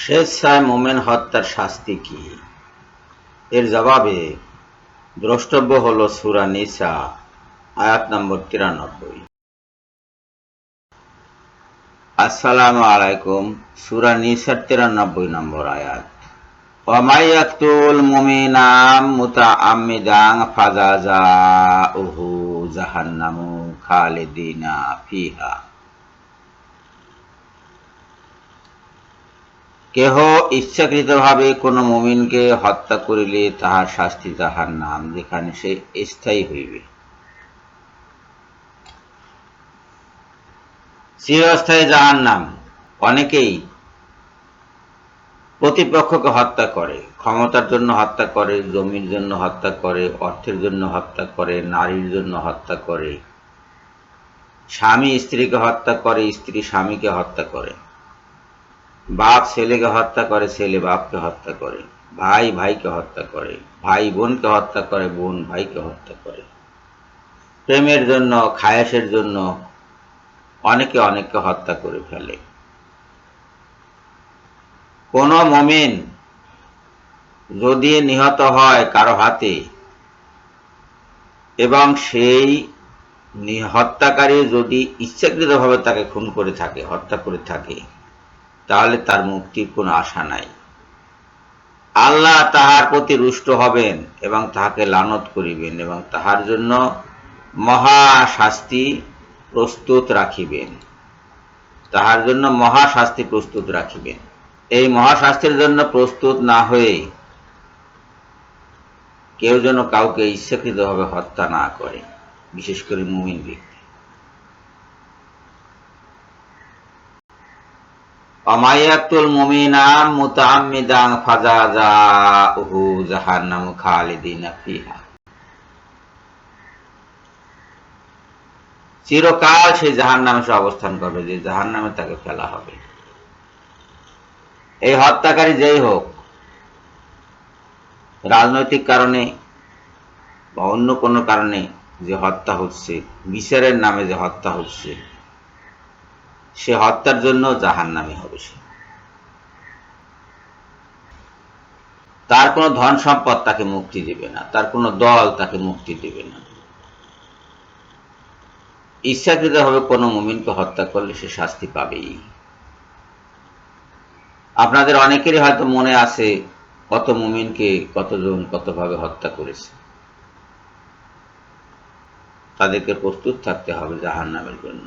স্বেচ্ছায় মোমেন হত্যার শাস্তি কি? এর জবাবে দ্রষ্টব্য হল সুরা নিসা, আয়াত নম্বর তিরানব্বই। আসসালামু আলাইকুম, সুরা নিসার তিরানব্বই নম্বর আয়াত। ওমাইয়াতুল মুমিনাম মুতাআম্মিদান ফাজাজাউহু জাহান্নামু খালিদিনা ফিহা। কেহ ইচ্ছাকৃতভাবে কোন মুমিনকে হত্যা করিলে তাহার শাস্তি তাহার নাম, যেখানে সে স্থায়ী হইবে। চিরস্থায়ী যাহার নাম, অনেকেই প্রতিপক্ষকে হত্যা করে। ক্ষমতার জন্য হত্যা করে, জমির জন্য হত্যা করে, অর্থের জন্য হত্যা করে, নারীর জন্য হত্যা করে। স্বামী স্ত্রীকে হত্যা করে, স্ত্রী স্বামীকে হত্যা করে। বাপ ছেলেকে হত্যা করে, ছেলে বাপকে হত্যা করে, ভাই ভাইকে হত্যা করে, ভাই বোনকে হত্যা করে, বোন ভাইকে হত্যা করে। প্রেমের জন্য খায়াসের জন্য অনেকে অনেককে হত্যা করে ফেলে। কোন মমিন যদি নিহত হয় কারও হাতে, এবং সেই হত্যাকারী যদি ইচ্ছাকৃতভাবে তাকে খুন করে থাকে, হত্যা করে থাকে তাহলে তার মুক্তির কোনো আশা নাই। আল্লাহ তাহার প্রতি রুষ্ট হবেন এবং তাহাকে লানত করিবেন এবং তাহার জন্য মহা শাস্তি প্রস্তুত রাখিবেন। তাহার জন্য মহা শাস্তি প্রস্তুত রাখিবেন। এই মহাশাস্ত্রের জন্য প্রস্তুত না হয়ে কেউ যেন কাউকে ইচ্ছাকৃতভাবে হত্যা না করে, বিশেষ করে মুমিন ব্যক্তি অমায়াতুল মুমিনাম মুতাআম্মিদান ফাজাজাউহু জাহান্নামু খালিদিনা ফিহা। চিরকাল সেই জাহান্নামে সে অবস্থান করবে, যে জাহান্নামে তাকে ফেলা হবে। এই হত্যাকারী যেই হোক, রাজনৈতিক কারণে বা অন্য কোনো কারণে যে হত্যা হচ্ছে বিচারের নামে যে হত্যা হচ্ছে সে হত্যার জন্য জাহান নামে হবে সে। তার কোনো ধন সম্পদ তাকে মুক্তি দেবে না, তার কোনো দল তাকে মুক্তি দেবে না। ইচ্ছাকৃতভাবে কোনো মুমিনকে হত্যা করলে সে শাস্তি পাবেই। আপনাদের অনেকেরই হয়তো মনে আছে কত মুমিনকে কতজন কতভাবে হত্যা করেছে। তাদেরকে প্রস্তুত থাকতে হবে জাহান নামের জন্য।